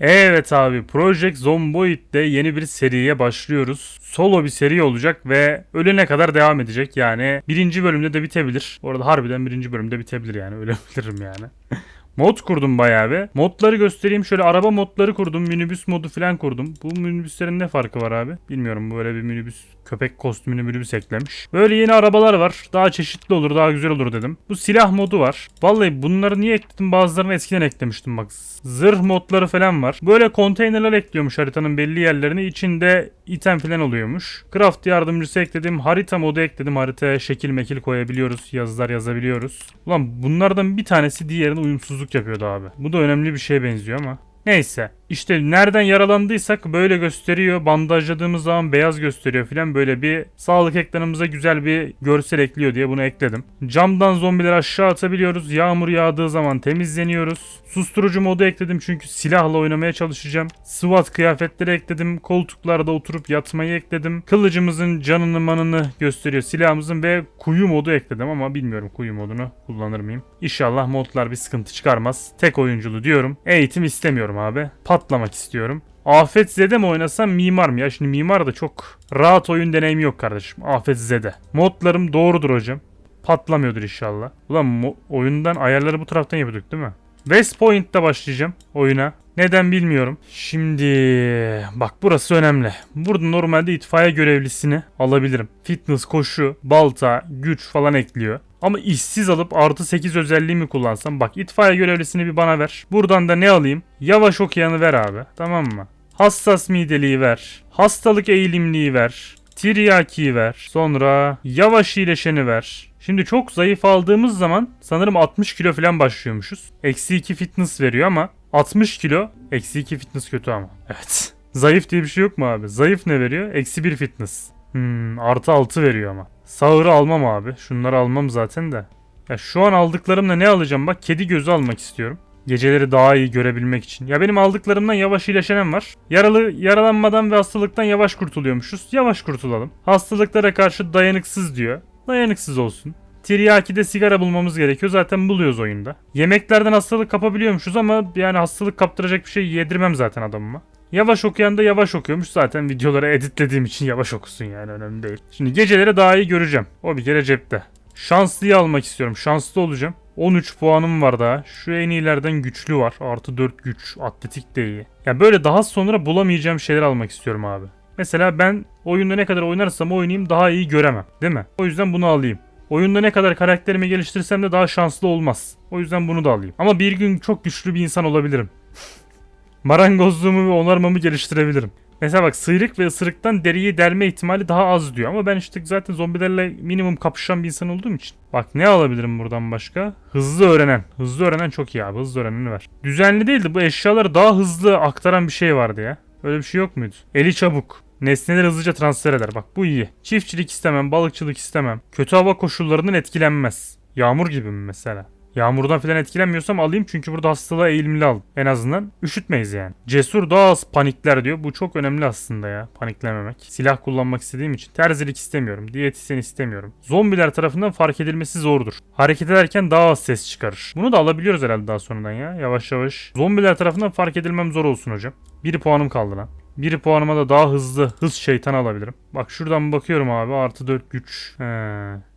Evet abi Project Zomboid'de yeni bir seriye başlıyoruz. Solo bir seri olacak ve ölene kadar devam edecek. Yani birinci bölümde de bitebilir. Bu arada harbiden birinci bölümde bitebilir yani ölebilirim yani. Mod kurdum bayağı bir. Modları göstereyim. Şöyle araba modları kurdum. Minibüs modu falan kurdum. Bu minibüslerin ne farkı var abi? Bilmiyorum. Böyle bir minibüs köpek kostümünü minibüs eklemiş. Böyle yeni arabalar var. Daha çeşitli olur, daha güzel olur dedim. Bu silah modu var. Vallahi bunları niye ekledim? Bazılarını eskiden eklemiştim bak. Zırh modları falan var. Böyle konteynerler ekliyormuş haritanın belli yerlerine. İçinde item falan oluyormuş. Craft yardımcısı ekledim. Harita modu ekledim. Haritaya şekil mekil koyabiliyoruz. Yazılar yazabiliyoruz. Ulan bunlardan bir tanesi diğerine uyumsuzluk yapıyordu abi. Bu da önemli bir şeye benziyor ama. Neyse işte nereden yaralandıysak böyle gösteriyor. Bandajladığımız zaman beyaz gösteriyor filan böyle bir sağlık ekranımıza güzel bir görsel ekliyor diye bunu ekledim. Camdan zombileri aşağı atabiliyoruz. Yağmur yağdığı zaman temizleniyoruz. Susturucu modu ekledim çünkü silahla oynamaya çalışacağım. SWAT kıyafetleri ekledim. Koltuklarda oturup yatmayı ekledim. Kılıcımızın canını manını gösteriyor silahımızın ve kuyu modu ekledim ama bilmiyorum kuyu modunu kullanır mıyım. İnşallah modlar bir sıkıntı çıkarmaz. Tek oyunculu diyorum. Eğitim istemiyorum abi. Patlamak istiyorum. Afet Zede mi oynasam mimar mı ya? Şimdi mimar da çok rahat oyun deneyimi yok kardeşim. Afet Zede. Modlarım doğrudur hocam. Patlamıyordur inşallah. Ulan oyundan ayarları bu taraftan yapıyorduk değil mi? West Point'te başlayacağım oyuna. Neden bilmiyorum. Şimdi bak burası önemli. Burada normalde itfaiye görevlisini alabilirim. Fitness, koşu, balta, güç falan ekliyor. Ama işsiz alıp artı 8 özelliğimi kullansam bak itfaiye görevlisini bir bana ver. Buradan da ne alayım? Yavaş okuyanı ver abi. Tamam mı? Hassas mideliği ver. Hastalık eğilimliği ver. Tiryaki'yi ver. Sonra yavaş iyileşeni ver. Şimdi çok zayıf aldığımız zaman sanırım 60 kilo falan başlıyormuşuz. Eksi 2 fitness veriyor ama 60 kilo eksi 2 fitness kötü ama. Evet. Zayıf diye bir şey yok mu abi? Zayıf ne veriyor? Eksi 1 fitness. Hmm, artı 6 veriyor ama. Sağırı almam abi. Şunları almam zaten de. Ya şu an aldıklarımla ne alacağım bak kedi gözü almak istiyorum. Geceleri daha iyi görebilmek için. Ya benim aldıklarımdan yavaş iyileşenem var. Yaralı yaralanmadan ve hastalıktan yavaş kurtuluyormuşuz. Yavaş kurtulalım. Hastalıklara karşı dayanıksız diyor. Dayanıksız olsun. Tiryaki'de sigara bulmamız gerekiyor. Zaten buluyoruz oyunda. Yemeklerden hastalık kapabiliyormuşuz ama yani hastalık kaptıracak bir şey yedirmem zaten adamıma. Yavaş okuyan da yavaş okuyormuş. Zaten videoları editlediğim için yavaş okusun yani önemli değil. Şimdi geceleri daha iyi göreceğim. O bir kere cepte. Şanslıyı almak istiyorum. Şanslı olacağım. 13 puanım var daha. Şu en iyilerden güçlü var. Artı 4 güç. Atletik de iyi. Ya böyle daha sonra bulamayacağım şeyler almak istiyorum abi. Mesela ben oyunda ne kadar oynarsam oynayayım daha iyi göremem. Değil mi? O yüzden bunu alayım. Oyunda ne kadar karakterimi geliştirsem de daha şanslı olmaz. O yüzden bunu da alayım. Ama bir gün çok güçlü bir insan olabilirim. Marangozluğumu ve onarmamı geliştirebilirim. Mesela bak sıyrık ve ısırıktan deriyi delme ihtimali daha az diyor. Ama ben işte zaten zombilerle minimum kapışan bir insan olduğum için. Bak ne alabilirim buradan başka? Hızlı öğrenen. Hızlı öğrenen çok iyi abi. Hızlı öğreneni ver. Düzenli değildi. Bu eşyaları daha hızlı aktaran bir şey vardı ya. Öyle bir şey yok muydu? Eli çabuk. Nesneleri hızlıca transfer eder. Bak bu iyi. Çiftçilik istemem, balıkçılık istemem. Kötü hava koşullarından etkilenmez. Yağmur gibi mi mesela? Yağmurdan falan etkilenmiyorsam alayım çünkü burada hastalığa eğilimli al. En azından üşütmeyiz yani. Cesur daha az panikler diyor. Bu çok önemli aslında ya paniklememek. Silah kullanmak istediğim için. Terzilik istemiyorum. Diyetisyen istemiyorum. Zombiler tarafından fark edilmesi zordur. Hareket ederken daha az ses çıkarır. Bunu da alabiliyoruz herhalde daha sonradan ya. Yavaş yavaş. Zombiler tarafından fark edilmem zor olsun hocam. Bir puanım kaldı lan. Bir puanıma da daha hızlı hız şeytan alabilirim. Bak şuradan bakıyorum abi artı 4 güç. He.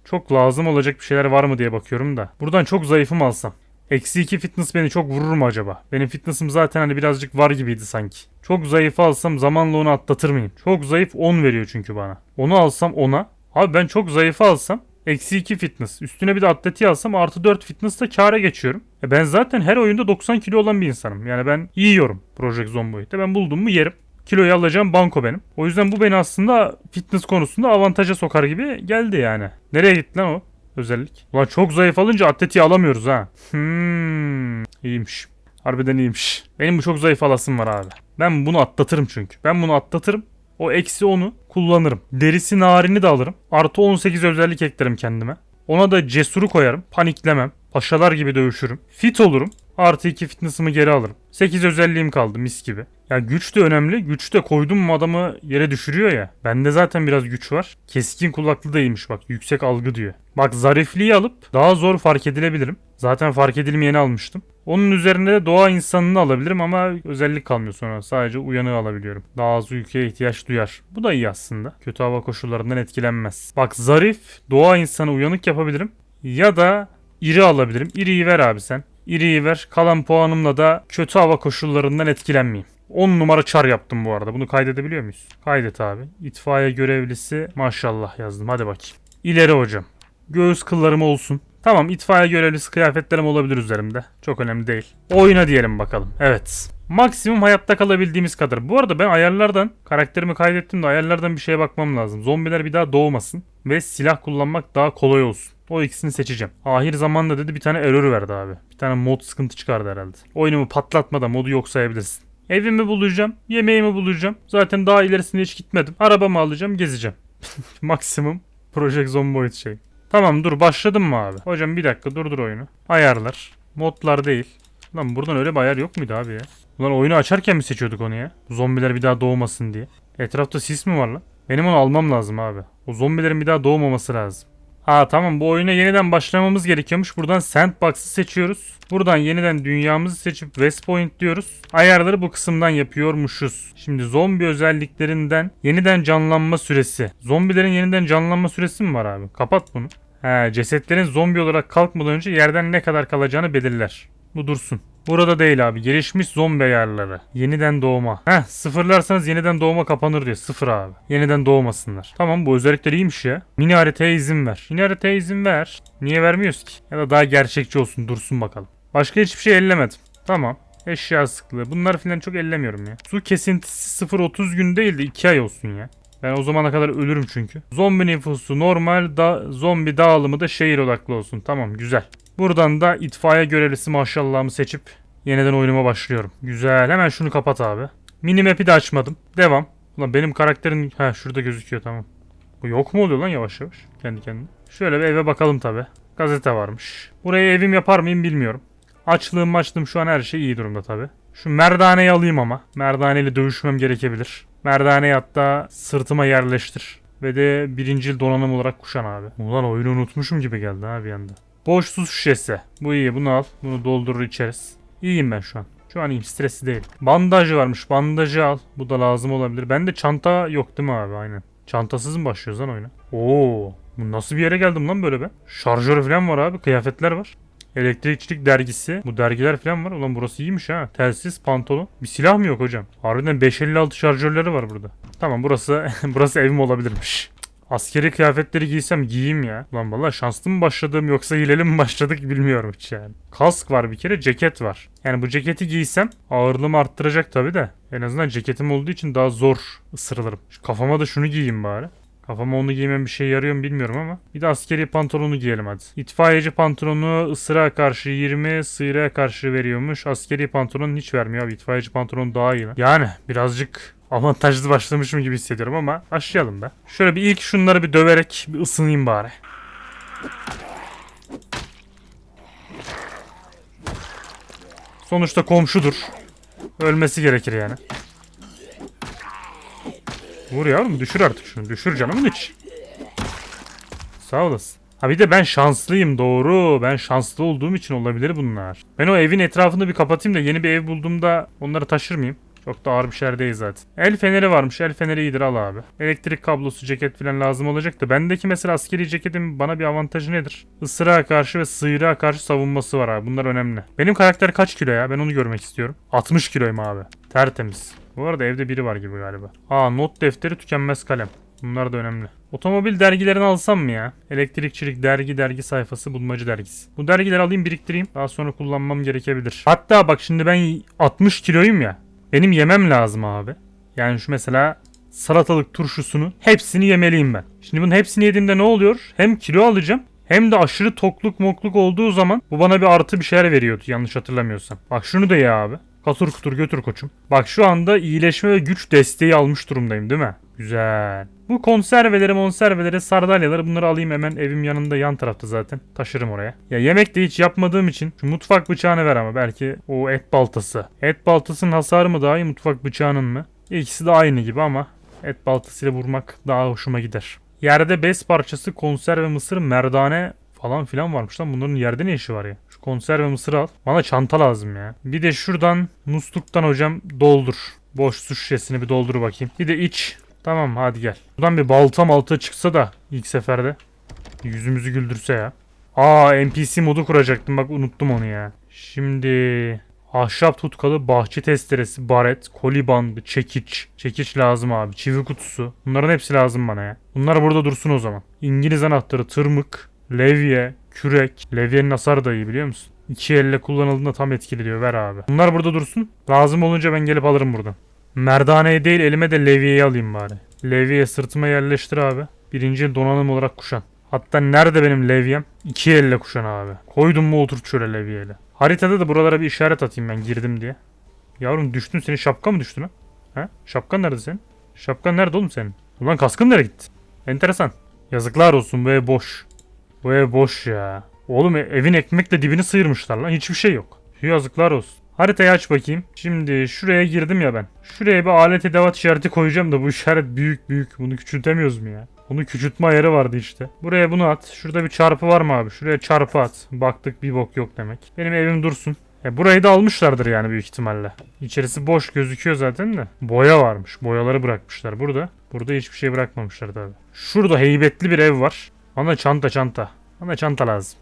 Çok lazım olacak bir şeyler var mı diye bakıyorum da. Buradan çok zayıfım alsam. Eksi 2 fitness beni çok vurur mu acaba? Benim fitness'ım zaten hani birazcık var gibiydi sanki. Çok zayıf alsam zamanla onu atlatır mıyım? Çok zayıf 10 veriyor çünkü bana. Onu alsam 10'a. Abi ben çok zayıf alsam Eksi 2 fitness. Üstüne bir de atleti alsam artı 4 fitness'ta kâra geçiyorum. E ben zaten her oyunda 90 kilo olan bir insanım. Yani ben yiyorum Project Zomboid'de. Ben buldum mu yerim kiloyu alacağım banko benim. O yüzden bu beni aslında fitness konusunda avantaja sokar gibi geldi yani. Nereye gitti lan o özellik? Ulan çok zayıf alınca atletiği alamıyoruz ha. Hmm, iyiymiş. Harbiden iyiymiş. Benim bu çok zayıf alasım var abi. Ben bunu atlatırım çünkü. Ben bunu atlatırım. O eksi 10'u kullanırım. Derisi narini de alırım. Artı 18 özellik eklerim kendime. Ona da cesuru koyarım. Paniklemem. Paşalar gibi dövüşürüm. Fit olurum. Artı 2 fitness'ımı geri alırım. 8 özelliğim kaldı mis gibi. Ya güç de önemli. Güç de koydum mu adamı yere düşürüyor ya. Bende zaten biraz güç var. Keskin kulaklı da bak. Yüksek algı diyor. Bak zarifliği alıp daha zor fark edilebilirim. Zaten fark edilmeyeni almıştım. Onun üzerine de doğa insanını alabilirim ama özellik kalmıyor sonra. Sadece uyanığı alabiliyorum. Daha az uykuya ihtiyaç duyar. Bu da iyi aslında. Kötü hava koşullarından etkilenmez. Bak zarif doğa insanı uyanık yapabilirim. Ya da iri alabilirim. İriyi ver abi sen. İriyi ver. Kalan puanımla da kötü hava koşullarından etkilenmeyeyim. 10 numara çar yaptım bu arada. Bunu kaydedebiliyor muyuz? Kaydet abi. İtfaiye görevlisi maşallah yazdım. Hadi bakayım. İleri hocam. Göğüs kıllarım olsun. Tamam itfaiye görevlisi kıyafetlerim olabilir üzerimde. Çok önemli değil. Oyuna diyelim bakalım. Evet. Maksimum hayatta kalabildiğimiz kadar. Bu arada ben ayarlardan karakterimi kaydettim de ayarlardan bir şeye bakmam lazım. Zombiler bir daha doğmasın ve silah kullanmak daha kolay olsun. O ikisini seçeceğim. Ahir zamanda dedi bir tane error verdi abi. Bir tane mod sıkıntı çıkardı herhalde. Oyunumu patlatma da modu yok sayabilirsin. Evimi bulacağım, yemeğimi bulacağım. Zaten daha ilerisine hiç gitmedim. Arabamı alacağım, gezeceğim. Maksimum Project Zomboid şey. Tamam dur başladın mı abi? Hocam bir dakika durdur oyunu. Ayarlar. Modlar değil. Lan buradan öyle bir ayar yok muydu abi ya? Ulan oyunu açarken mi seçiyorduk onu ya? Zombiler bir daha doğmasın diye. Etrafta sis mi var lan? Benim onu almam lazım abi. O zombilerin bir daha doğmaması lazım. Ha tamam bu oyuna yeniden başlamamız gerekiyormuş. Buradan Sandbox'ı seçiyoruz. Buradan yeniden dünyamızı seçip West Point diyoruz. Ayarları bu kısımdan yapıyormuşuz. Şimdi zombi özelliklerinden yeniden canlanma süresi. Zombilerin yeniden canlanma süresi mi var abi? Kapat bunu. He, cesetlerin zombi olarak kalkmadan önce yerden ne kadar kalacağını belirler. Bu dursun. Burada değil abi. Gelişmiş zombi ayarları. Yeniden doğma. Heh sıfırlarsanız yeniden doğma kapanır diyor. Sıfır abi. Yeniden doğmasınlar. Tamam bu özellikler iyiymiş ya. Mini haritaya izin ver. Mini haritaya izin ver. Niye vermiyoruz ki? Ya da daha gerçekçi olsun dursun bakalım. Başka hiçbir şey ellemedim. Tamam. Eşya sıklığı. Bunları falan çok ellemiyorum ya. Su kesintisi 0-30 gün değil de 2 ay olsun ya. Ben o zamana kadar ölürüm çünkü. Zombi nüfusu normal da zombi dağılımı da şehir odaklı olsun. Tamam güzel. Buradan da itfaiye görevlisi maşallahımı seçip yeniden oyunuma başlıyorum. Güzel. Hemen şunu kapat abi. Minimap'i de açmadım. Devam. Ulan benim karakterin... Ha şurada gözüküyor tamam. Bu yok mu oluyor lan yavaş yavaş? Kendi kendine. Şöyle bir eve bakalım tabi. Gazete varmış. Burayı evim yapar mıyım bilmiyorum. Açlığım açlığım şu an her şey iyi durumda tabi. Şu merdaneyi alayım ama. Merdaneyle dövüşmem gerekebilir. Merdaneyi hatta sırtıma yerleştir. Ve de birincil donanım olarak kuşan abi. Ulan oyunu unutmuşum gibi geldi abi bir anda. Boş su şişesi. Bu iyi bunu al. Bunu doldurur içeriz. İyiyim ben şu an. Şu an iyiyim stresli değil. Bandaj varmış. Bandajı al. Bu da lazım olabilir. Bende çanta yok değil mi abi? Aynen. Çantasız mı başlıyoruz lan oyuna? Oo. Bu nasıl bir yere geldim lan böyle be? Şarjör falan var abi. Kıyafetler var. Elektrikçilik dergisi. Bu dergiler falan var. Ulan burası iyiymiş ha. Telsiz, pantolon. Bir silah mı yok hocam? Harbiden 556 şarjörleri var burada. Tamam burası burası evim olabilirmiş. Askeri kıyafetleri giysem giyeyim ya. Lan valla şanslı mı başladım yoksa hileli mi başladık bilmiyorum hiç yani. Kask var bir kere ceket var. Yani bu ceketi giysem ağırlığımı arttıracak tabi de. En azından ceketim olduğu için daha zor ısırılırım. Şu kafama da şunu giyeyim bari. Kafama onu giymem bir şey yarıyor mu bilmiyorum ama. Bir de askeri pantolonu giyelim hadi. İtfaiyeci pantolonu ısıra karşı 20, sıyırığa karşı veriyormuş. Askeri pantolon hiç vermiyor abi. İtfaiyeci pantolon daha iyi. lan. Yani birazcık avantajlı başlamışım gibi hissediyorum ama başlayalım be. Şöyle bir ilk şunları bir döverek bir ısınayım bari. Sonuçta komşudur. Ölmesi gerekir yani. Vur yavrum düşür artık şunu. Düşür canımın iç. Sağ olasın. Ha bir de ben şanslıyım doğru. Ben şanslı olduğum için olabilir bunlar. Ben o evin etrafını bir kapatayım da yeni bir ev bulduğumda onları taşır mıyım? Çok da ağır bir şeyler değil zaten. El feneri varmış. El feneri iyidir al abi. Elektrik kablosu, ceket falan lazım olacak da bendeki mesela askeri ceketin bana bir avantajı nedir? Isırığa karşı ve sıyırığa karşı savunması var abi. Bunlar önemli. Benim karakter kaç kilo ya? Ben onu görmek istiyorum. 60 kiloyum abi. Tertemiz. Bu arada evde biri var gibi galiba. Aa not defteri tükenmez kalem. Bunlar da önemli. Otomobil dergilerini alsam mı ya? Elektrikçilik dergi dergi sayfası bulmacı dergisi. Bu dergileri alayım biriktireyim. Daha sonra kullanmam gerekebilir. Hatta bak şimdi ben 60 kiloyum ya. Benim yemem lazım abi. Yani şu mesela salatalık turşusunu hepsini yemeliyim ben. Şimdi bunun hepsini yediğimde ne oluyor? Hem kilo alacağım hem de aşırı tokluk mokluk olduğu zaman bu bana bir artı bir şeyler veriyordu yanlış hatırlamıyorsam. Bak şunu da ye abi. Katur kutur götür koçum. Bak şu anda iyileşme ve güç desteği almış durumdayım değil mi? Güzel. Bu konserveleri monserveleri sardalyaları bunları alayım hemen evim yanında yan tarafta zaten. Taşırım oraya. Ya yemek de hiç yapmadığım için şu mutfak bıçağını ver ama belki o et baltası. Et baltasının hasarı mı daha iyi mutfak bıçağının mı? İkisi de aynı gibi ama et baltasıyla vurmak daha hoşuma gider. Yerde bez parçası konserve mısır merdane falan filan varmış lan. Bunların yerde ne işi var ya? Şu konserve mısır al. Bana çanta lazım ya. Bir de şuradan musluktan hocam doldur. Boş su şişesini bir doldur bakayım. Bir de iç. Tamam hadi gel. Buradan bir balta malta çıksa da ilk seferde. Yüzümüzü güldürse ya. Aa NPC modu kuracaktım bak unuttum onu ya. Şimdi ahşap tutkalı bahçe testeresi, baret, koli bandı, çekiç. Çekiç lazım abi. Çivi kutusu. Bunların hepsi lazım bana ya. Bunlar burada dursun o zaman. İngiliz anahtarı, tırmık, levye, kürek. Levyenin hasarı da iyi biliyor musun? İki elle kullanıldığında tam etkili diyor. Ver abi. Bunlar burada dursun. Lazım olunca ben gelip alırım buradan. Merdaneyi değil elime de levyeyi alayım bari. Levyeyi sırtıma yerleştir abi. Birinci donanım olarak kuşan. Hatta nerede benim levyem? İki elle kuşan abi. Koydum mu oturt şöyle levyeyle. Haritada da buralara bir işaret atayım ben girdim diye. Yavrum düştün senin şapka mı düştü lan? Ha? Şapkan nerede senin? Şapkan nerede oğlum senin? Ulan kaskın nereye gitti? Enteresan. Yazıklar olsun bu ev boş. Bu ev boş ya. Oğlum e- evin ekmekle dibini sıyırmışlar lan. Hiçbir şey yok. Yazıklar olsun. Haritayı aç bakayım. Şimdi şuraya girdim ya ben. Şuraya bir alet edevat işareti koyacağım da bu işaret büyük büyük. Bunu küçültemiyoruz mu ya? Bunu küçültme ayarı vardı işte. Buraya bunu at. Şurada bir çarpı var mı abi? Şuraya çarpı at. Baktık bir bok yok demek. Benim evim dursun. E burayı da almışlardır yani büyük ihtimalle. İçerisi boş gözüküyor zaten de. Boya varmış. Boyaları bırakmışlar burada. Burada hiçbir şey bırakmamışlar tabi. Şurada heybetli bir ev var. Bana çanta çanta. Bana çanta lazım.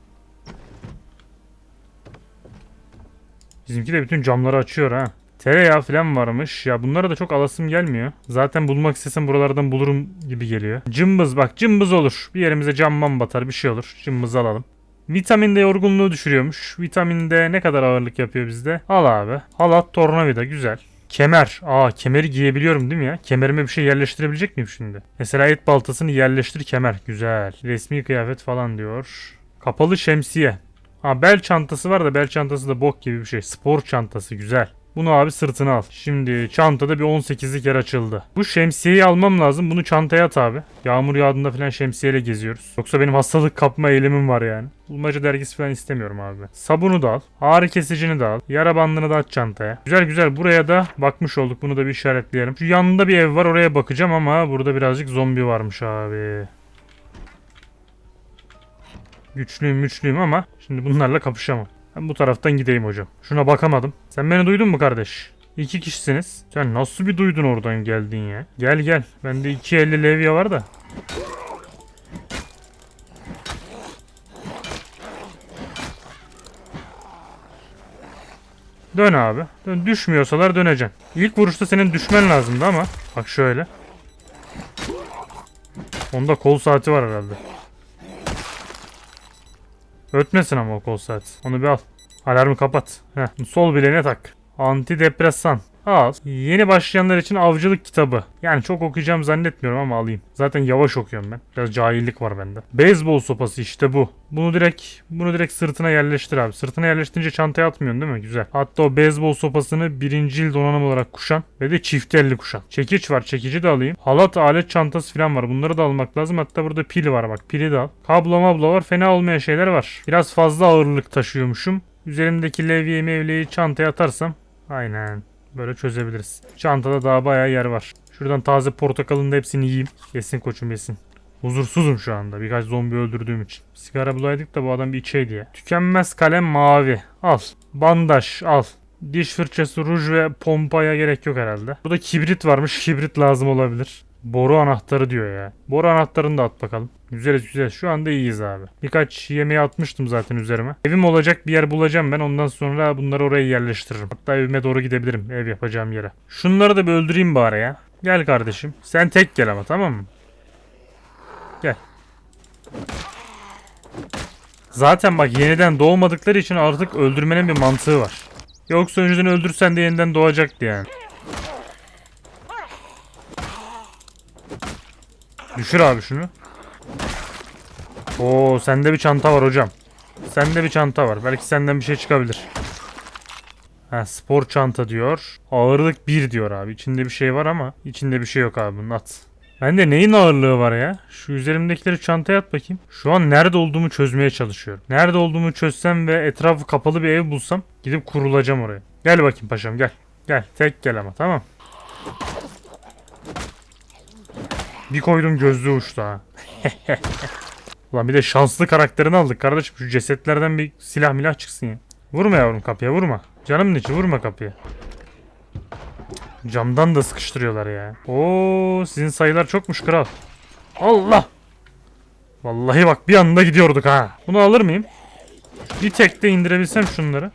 Bizimki de bütün camları açıyor ha. Tereyağı falan varmış. Ya bunlara da çok alasım gelmiyor. Zaten bulmak istesem buralardan bulurum gibi geliyor. Cımbız bak cımbız olur. Bir yerimize camman batar bir şey olur. Cımbız alalım. Vitamin de yorgunluğu düşürüyormuş. Vitamin de ne kadar ağırlık yapıyor bizde? Al abi. Halat tornavida güzel. Kemer. Aa kemeri giyebiliyorum değil mi ya? Kemerime bir şey yerleştirebilecek miyim şimdi? Mesela et baltasını yerleştir kemer. Güzel. Resmi kıyafet falan diyor. Kapalı şemsiye. Ha bel çantası var da bel çantası da bok gibi bir şey. Spor çantası güzel. Bunu abi sırtına al. Şimdi çantada bir 18'lik yer açıldı. Bu şemsiyeyi almam lazım. Bunu çantaya at abi. Yağmur yağdığında falan şemsiyeyle geziyoruz. Yoksa benim hastalık kapma eğilimim var yani. Bulmaca dergisi falan istemiyorum abi. Sabunu da al. Ağrı kesicini de al. Yara bandını da at çantaya. Güzel güzel. Buraya da bakmış olduk. Bunu da bir işaretleyelim. Şu yanında bir ev var. Oraya bakacağım ama burada birazcık zombi varmış abi. Güçlüyüm güçlüyüm ama şimdi bunlarla kapışamam. Ben bu taraftan gideyim hocam. Şuna bakamadım. Sen beni duydun mu kardeş? İki kişisiniz. Sen nasıl bir duydun oradan geldin ya? Gel gel. Bende iki elli levye var da. Dön abi. Dön. Düşmüyorsalar döneceksin. İlk vuruşta senin düşmen lazımdı ama. Bak şöyle. Onda kol saati var herhalde. Ötmesin ama o kol saat. Onu bir al. Alarmı kapat. Heh. Sol bileğine tak. Antidepresan. Al. Yeni başlayanlar için avcılık kitabı. Yani çok okuyacağım zannetmiyorum ama alayım. Zaten yavaş okuyorum ben. Biraz cahillik var bende. Beyzbol sopası işte bu. Bunu direkt bunu direkt sırtına yerleştir abi. Sırtına yerleştirince çantaya atmıyorsun değil mi? Güzel. Hatta o beyzbol sopasını birincil donanım olarak kuşan ve de çift elli kuşan. Çekiç var. Çekici de alayım. Halat alet çantası falan var. Bunları da almak lazım. Hatta burada pil var bak. Pili de al. Kablo mablo var. Fena olmayan şeyler var. Biraz fazla ağırlık taşıyormuşum. Üzerimdeki levyeyi mevleyi çantaya atarsam aynen böyle çözebiliriz. Çantada daha bayağı yer var. Şuradan taze portakalın da hepsini yiyeyim. Yesin koçum yesin. Huzursuzum şu anda birkaç zombi öldürdüğüm için. Sigara bulaydık da bu adam bir içeydi ya. Tükenmez kalem mavi. Al. Bandaj al. Diş fırçası, ruj ve pompaya gerek yok herhalde. Burada kibrit varmış. Kibrit lazım olabilir. Boru anahtarı diyor ya. Boru anahtarını da at bakalım. Güzeliz güzel. Şu anda iyiyiz abi. Birkaç yemeği atmıştım zaten üzerime. Evim olacak bir yer bulacağım ben. Ondan sonra bunları oraya yerleştiririm. Hatta evime doğru gidebilirim. Ev yapacağım yere. Şunları da bir öldüreyim bari ya. Gel kardeşim. Sen tek gel ama tamam mı? Gel. Zaten bak yeniden doğmadıkları için artık öldürmenin bir mantığı var. Yoksa önceden öldürsen de yeniden doğacaktı yani. Düşür abi şunu. Oo sende bir çanta var hocam. Sende bir çanta var. Belki senden bir şey çıkabilir. Ha spor çanta diyor. Ağırlık 1 diyor abi. İçinde bir şey var ama içinde bir şey yok abi bunun at. Bende neyin ağırlığı var ya? Şu üzerimdekileri çantaya at bakayım. Şu an nerede olduğumu çözmeye çalışıyorum. Nerede olduğumu çözsem ve etrafı kapalı bir ev bulsam gidip kurulacağım oraya. Gel bakayım paşam gel. Gel tek gel ama tamam. Bir koydum gözlüğü uçtu ha. Ulan bir de şanslı karakterini aldık kardeşim. Şu cesetlerden bir silah milah çıksın ya. Vurma yavrum kapıya vurma. Canımın içi vurma kapıya. Camdan da sıkıştırıyorlar ya. Oo sizin sayılar çokmuş kral. Allah. Vallahi bak bir anda gidiyorduk ha. Bunu alır mıyım? Bir tekte indirebilsem şunları.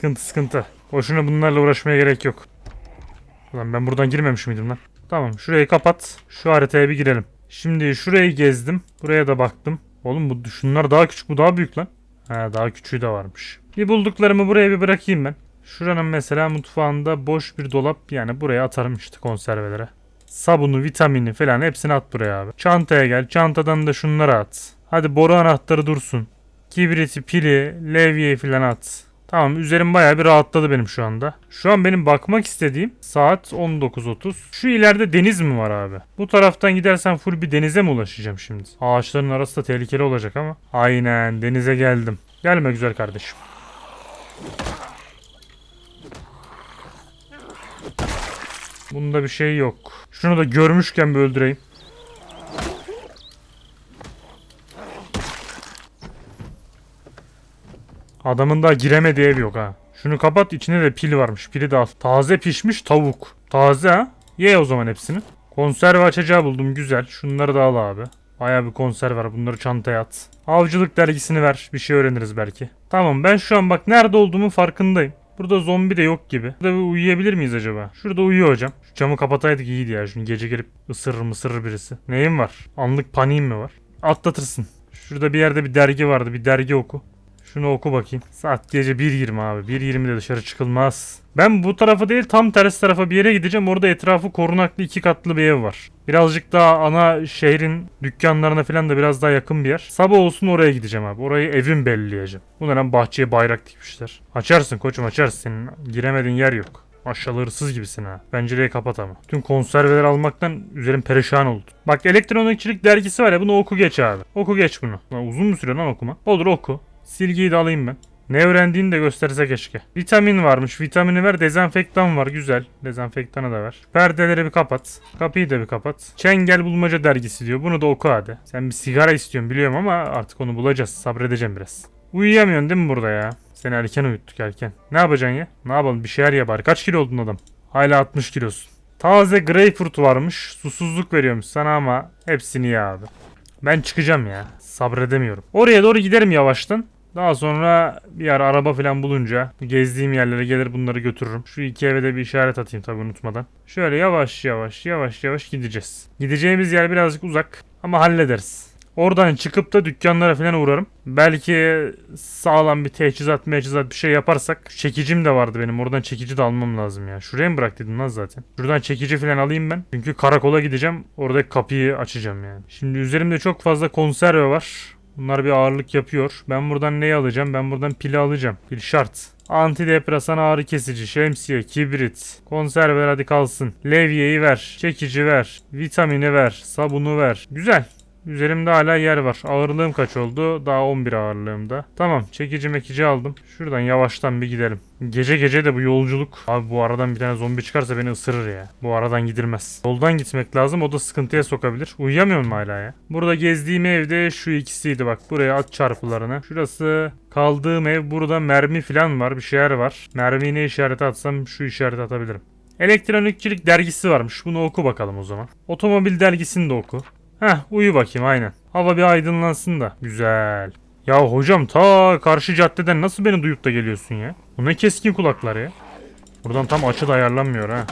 Sıkıntı sıkıntı. Boşuna bunlarla uğraşmaya gerek yok. Ulan ben buradan girmemiş miydim lan? Tamam şurayı kapat. Şu haritaya bir girelim. Şimdi şurayı gezdim. Buraya da baktım. Oğlum bu şunlar daha küçük bu daha büyük lan. Ha daha küçüğü de varmış. Bir bulduklarımı buraya bir bırakayım ben. Şuranın mesela mutfağında boş bir dolap yani buraya atarım işte konservelere. Sabunu, vitamini falan hepsini at buraya abi. Çantaya gel. Çantadan da şunları at. Hadi boru anahtarı dursun. Kibriti, pili, levyeyi falan at. Tamam üzerim bayağı bir rahatladı benim şu anda. Şu an benim bakmak istediğim saat 19.30. Şu ileride deniz mi var abi? Bu taraftan gidersen full bir denize mi ulaşacağım şimdi? Ağaçların arası da tehlikeli olacak ama. Aynen denize geldim. Gelme güzel kardeşim. Bunda bir şey yok. Şunu da görmüşken bir öldüreyim. Adamın daha giremediği ev yok ha. Şunu kapat içinde de pil varmış. Pili de al. Taze pişmiş tavuk. Taze ha. Ye o zaman hepsini. Konserve açacağı buldum güzel. Şunları da al abi. Baya bir konserve var. Bunları çantaya at. Avcılık dergisini ver. Bir şey öğreniriz belki. Tamam ben şu an bak nerede olduğumun farkındayım. Burada zombi de yok gibi. Burada bir uyuyabilir miyiz acaba? Şurada uyuyor hocam. Şu camı kapataydık iyiydi ya. Şimdi gece gelip ısırır mısırır birisi. Neyin var? Anlık paniğin mi var? Atlatırsın. Şurada bir yerde bir dergi vardı. Bir dergi oku. Şunu oku bakayım. Saat gece 1.20 abi. 1.20'de dışarı çıkılmaz. Ben bu tarafa değil tam tersi tarafa bir yere gideceğim. Orada etrafı korunaklı iki katlı bir ev var. Birazcık daha ana şehrin dükkanlarına falan da biraz daha yakın bir yer. Sabah olsun oraya gideceğim abi. Orayı evim belleyeceğim. Bunların bahçeye bayrak dikmişler. Açarsın koçum açarsın. Giremediğin yer yok. Aşağılı hırsız gibisin ha. Pencereyi kapat ama. Tüm konserveleri almaktan üzerim perişan oldu. Bak elektronikçilik dergisi var ya bunu oku geç abi. Oku geç bunu. Lan uzun mu sürüyor lan okuma? Olur oku. Silgiyi de alayım ben. Ne öğrendiğini de gösterse keşke. Vitamin varmış. Vitamini ver. Dezenfektan var. Güzel. Dezenfektanı da ver. Perdeleri bir kapat. Kapıyı da bir kapat. Çengel bulmaca dergisi diyor. Bunu da oku hadi. Sen bir sigara istiyorsun biliyorum ama artık onu bulacağız. Sabredeceğim biraz. Uyuyamıyorsun değil mi burada ya? Seni erken uyuttuk erken. Ne yapacaksın ya? Ne yapalım bir şeyler ya bari. Kaç kilo oldun adam? Hala 60 kilosun. Taze greyfurt varmış. Susuzluk veriyormuş sana ama hepsini ye abi. Ben çıkacağım ya. Sabredemiyorum. Oraya doğru giderim yavaştan. Daha sonra bir ara araba falan bulunca gezdiğim yerlere gelir bunları götürürüm. Şu iki eve de bir işaret atayım tabii unutmadan. Şöyle yavaş yavaş yavaş yavaş gideceğiz. Gideceğimiz yer birazcık uzak ama hallederiz. Oradan çıkıp da dükkanlara falan uğrarım. Belki sağlam bir teçhizat meçhizat bir şey yaparsak. Çekicim de vardı benim. Oradan çekici de almam lazım ya. Şuraya mı bıraktıydım lan zaten? Şuradan çekici falan alayım ben. Çünkü karakola gideceğim. Oradaki kapıyı açacağım yani. Şimdi üzerimde çok fazla konserve var. Bunlar bir ağırlık yapıyor. Ben buradan neyi alacağım? Ben buradan pili alacağım. Pil şart. Antidepresan ağrı kesici, şemsiye, kibrit, konserveler hadi kalsın. Levyeyi ver, çekici ver, vitamini ver, sabunu ver. Güzel. Üzerimde hala yer var. Ağırlığım kaç oldu? Daha 11 ağırlığımda. Tamam çekici mekici aldım. Şuradan yavaştan bir gidelim. Gece gece de bu yolculuk. Abi bu aradan bir tane zombi çıkarsa beni ısırır ya. Bu aradan gidilmez. Yoldan gitmek lazım. O da sıkıntıya sokabilir. Uyuyamıyor mu hala ya? Burada gezdiğim evde şu ikisiydi bak. Buraya at çarpılarını. Şurası kaldığım ev. Burada mermi falan var. Bir şeyler var. Mermiyi ne işareti atsam şu işareti atabilirim. Elektronikçilik dergisi varmış. Bunu oku bakalım o zaman. Otomobil dergisini de oku. Heh uyu bakayım aynen. Hava bir aydınlansın da. Güzel. Ya hocam ta karşı caddeden nasıl beni duyup da geliyorsun ya? Bu ne keskin kulaklar ya. Buradan tam açı da ayarlanmıyor ha.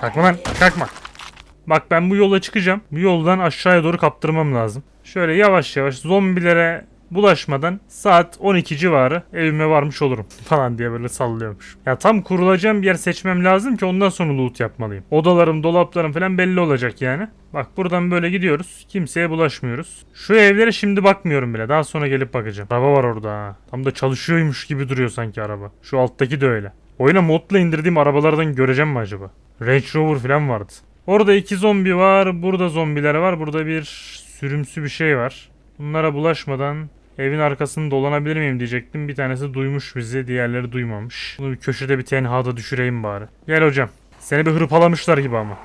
Kalkma lan kalkma. Bak ben bu yola çıkacağım. Bu yoldan aşağıya doğru kaptırmam lazım. Şöyle yavaş yavaş zombilere bulaşmadan saat 12 civarı evime varmış olurum falan diye böyle sallıyormuş. Ya tam kurulacağım bir yer seçmem lazım ki ondan sonra loot yapmalıyım. Odalarım, dolaplarım falan belli olacak yani. Bak buradan böyle gidiyoruz. Kimseye bulaşmıyoruz. Şu evlere şimdi bakmıyorum bile. Daha sonra gelip bakacağım. Araba var orada ha. Tam da çalışıyormuş gibi duruyor sanki araba. Şu alttaki de öyle. Oyuna modla indirdiğim arabalardan göreceğim mi acaba? Range Rover falan vardı. Orada iki zombi var. Burada zombiler var. Burada bir sürümsü bir şey var. Bunlara bulaşmadan evin arkasını dolanabilir miyim diyecektim. Bir tanesi duymuş bizi. Diğerleri duymamış. Bunu bir köşede bir tenhada düşüreyim bari. Gel hocam. Seni bir hırpalamışlar gibi ama.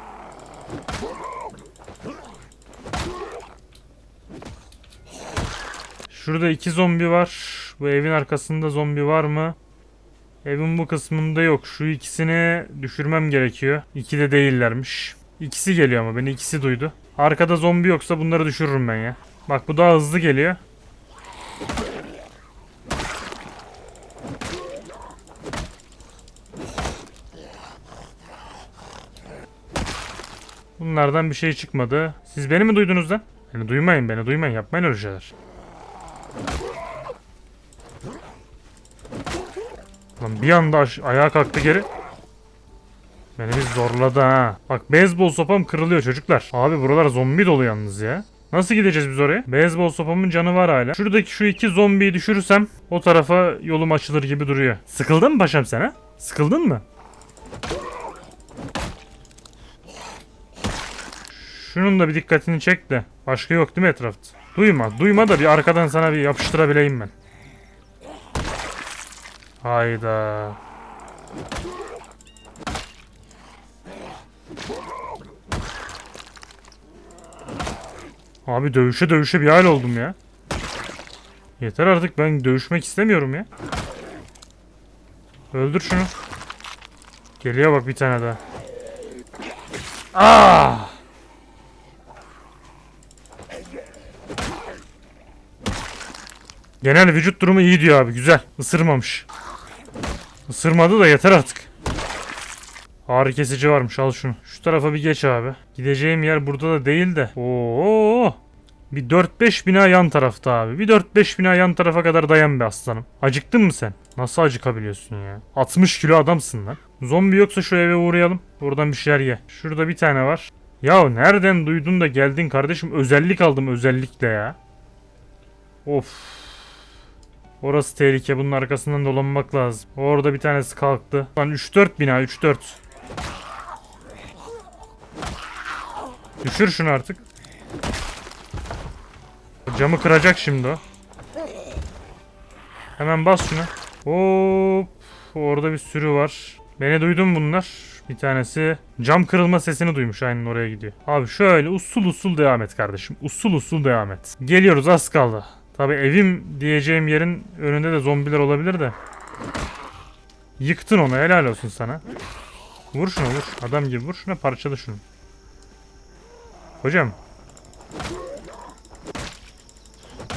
Şurada iki zombi var. Bu evin arkasında zombi var mı? Evin bu kısmında yok. Şu ikisini düşürmem gerekiyor. İki de değillermiş. İkisi geliyor ama beni ikisi duydu. Arkada zombi yoksa bunları düşürürüm ben ya. Bak bu daha hızlı geliyor. Bunlardan bir şey çıkmadı. Siz beni mi duydunuz lan? Beni duymayın beni duymayın yapmayın öyle şeyler. Lan bir anda ayağa kalktı geri. Beni bir zorladı ha. Bak beyzbol sopam kırılıyor çocuklar. Abi buralar zombi dolu yalnız ya. Nasıl gideceğiz biz oraya? Beyzbol sopamın canı var hala. Şuradaki şu iki zombiyi düşürürsem o tarafa yolum açılır gibi duruyor. Sıkıldın mı paşam sen ha? Sıkıldın mı? Şunun da bir dikkatini çek de. Başka yok değil mi etrafta? Duyma. Duyma da bir arkadan sana bir yapıştırabileyim ben. Hayda. Abi dövüşe dövüşe bir hal oldum ya. Yeter artık ben dövüşmek istemiyorum ya. Öldür şunu. Geliyor bak bir tane daha. Ah! Genel vücut durumu iyi diyor abi güzel. Isırmamış. Isırmadı da yeter artık. Ağrı kesici varmış al şunu. Şu tarafa bir geç abi. Gideceğim yer burada da değil de. Oo. Bir 4-5 bina yan tarafta abi. Bir 4-5 bina yan tarafa kadar dayan be aslanım. Acıktın mı sen? Nasıl acıkabiliyorsun ya? 60 kilo adamsın lan. Zombi yoksa şu eve uğrayalım. Buradan bir şeyler ye. Şurada bir tane var. Ya nereden duydun da geldin kardeşim? Özellik aldım özellikle ya. Of. Orası tehlike. Bunun arkasından dolanmak lazım. Orada bir tanesi kalktı. Lan 3-4 bina 3-4. Düşür şunu artık. Camı kıracak şimdi o. Hemen bas şunu. Hop. Orada bir sürü var. Beni duydun bunlar. Bir tanesi cam kırılma sesini duymuş aynen oraya gidiyor. Abi şöyle usul usul devam et kardeşim. Usul usul devam et. Geliyoruz az kaldı. Tabi evim diyeceğim yerin önünde de zombiler olabilir de. Yıktın onu helal olsun sana. Vur şunu vur. Adam gibi vur şuna parçala şunu. Hocam.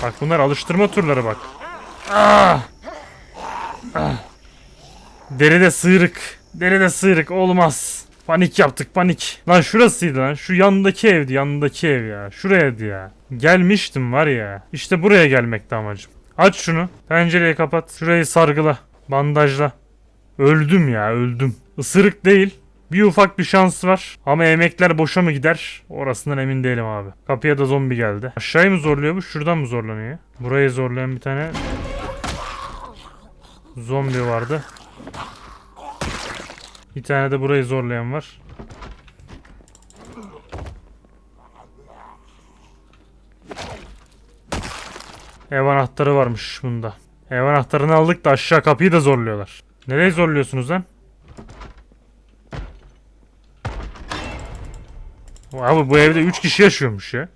Bak bunlar alıştırma turları bak. Ah! Ah! Deride sıyrık. Deride sıyrık olmaz. Panik yaptık panik. Lan şurasıydı lan. Şu yandaki evdi yandaki ev ya. Şurayaydı ya. Gelmiştim var ya. İşte buraya gelmekti amacım. Aç şunu. Pencereyi kapat. Şurayı sargıla. Bandajla. Öldüm ya öldüm. Isırık değil. Bir ufak bir şans var. Ama emekler boşa mı gider? Orasından emin değilim abi. Kapıya da zombi geldi. Aşağıyı mı zorluyor bu? Şuradan mı zorlanıyor? Burayı zorlayan bir tane zombi vardı. Bir tane de burayı zorlayan var. Ev anahtarı varmış bunda. Ev anahtarını aldık da aşağı kapıyı da zorluyorlar. Nereye zorluyorsunuz lan? Abi bu evde 3 kişi yaşıyormuş ya.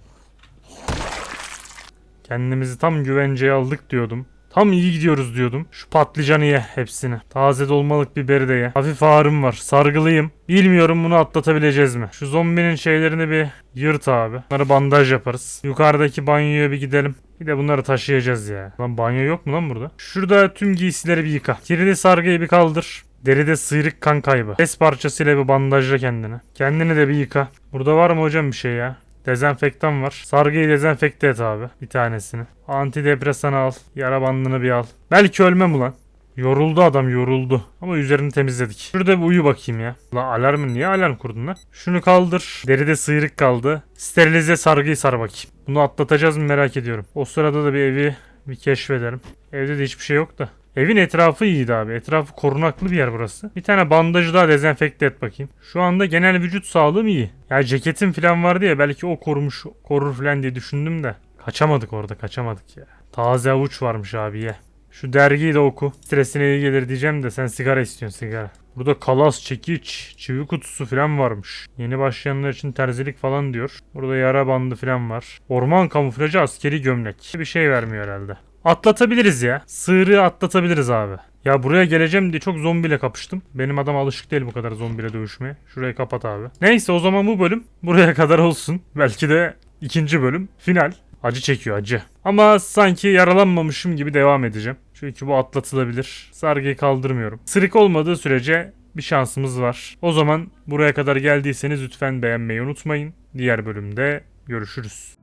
Kendimizi tam güvenceye aldık diyordum. Tam iyi gidiyoruz diyordum. Şu patlıcanı ye hepsini. Taze dolmalık biberi de ye. Hafif ağrım var. Sargılıyım. Bilmiyorum bunu atlatabileceğiz mi? Şu zombinin şeylerini bir yırt abi. Bunları bandaj yaparız. Yukarıdaki banyoya bir gidelim. Bir de bunları taşıyacağız ya. Lan banyo yok mu lan burada? Şurada tüm giysileri bir yıka. Kirli sargıyı bir kaldır. Deride sıyrık kan kaybı. Bez parçasıyla bir bandajla kendini. Kendini de bir yıka. Burada var mı hocam bir şey ya? Dezenfektan var. Sargıyı dezenfekte et abi. Bir tanesini. Antidepresanı al. Yara bandını bir al. Belki ölmem ulan. Yoruldu adam yoruldu. Ama üzerini temizledik. Şurada bir uyu bakayım ya. La alarmı niye alarm kurdun lan? Şunu kaldır. Deride sıyrık kaldı. Sterilize sargıyı sar bakayım. Bunu atlatacağız mı merak ediyorum. O sırada da bir evi bir keşfederim. Evde de hiçbir şey yok da. Evin etrafı iyiydi abi. Etrafı korunaklı bir yer burası. Bir tane bandajı daha dezenfekte et bakayım. Şu anda genel vücut sağlığım iyi. Ya ceketim falan vardı ya belki o korumuş korur falan diye düşündüm de. Kaçamadık orada kaçamadık ya. Taze avuç varmış abi ye. Şu dergiyi de oku. Stresine iyi gelir diyeceğim de sen sigara istiyorsun sigara. Burada kalas, çekiç, çivi kutusu falan varmış. Yeni başlayanlar için terzilik falan diyor. Burada yara bandı falan var. Orman kamuflajı askeri gömlek. Bir şey vermiyor herhalde. Atlatabiliriz ya. Sığırı atlatabiliriz abi. Ya buraya geleceğim diye çok zombiyle kapıştım. Benim adam alışık değil bu kadar zombiyle dövüşmeye. Şurayı kapat abi. Neyse o zaman bu bölüm buraya kadar olsun. Belki de ikinci bölüm final. Acı çekiyor acı. Ama sanki yaralanmamışım gibi devam edeceğim. Çünkü bu atlatılabilir. Sargıyı kaldırmıyorum. Sırık olmadığı sürece bir şansımız var. O zaman buraya kadar geldiyseniz lütfen beğenmeyi unutmayın. Diğer bölümde görüşürüz.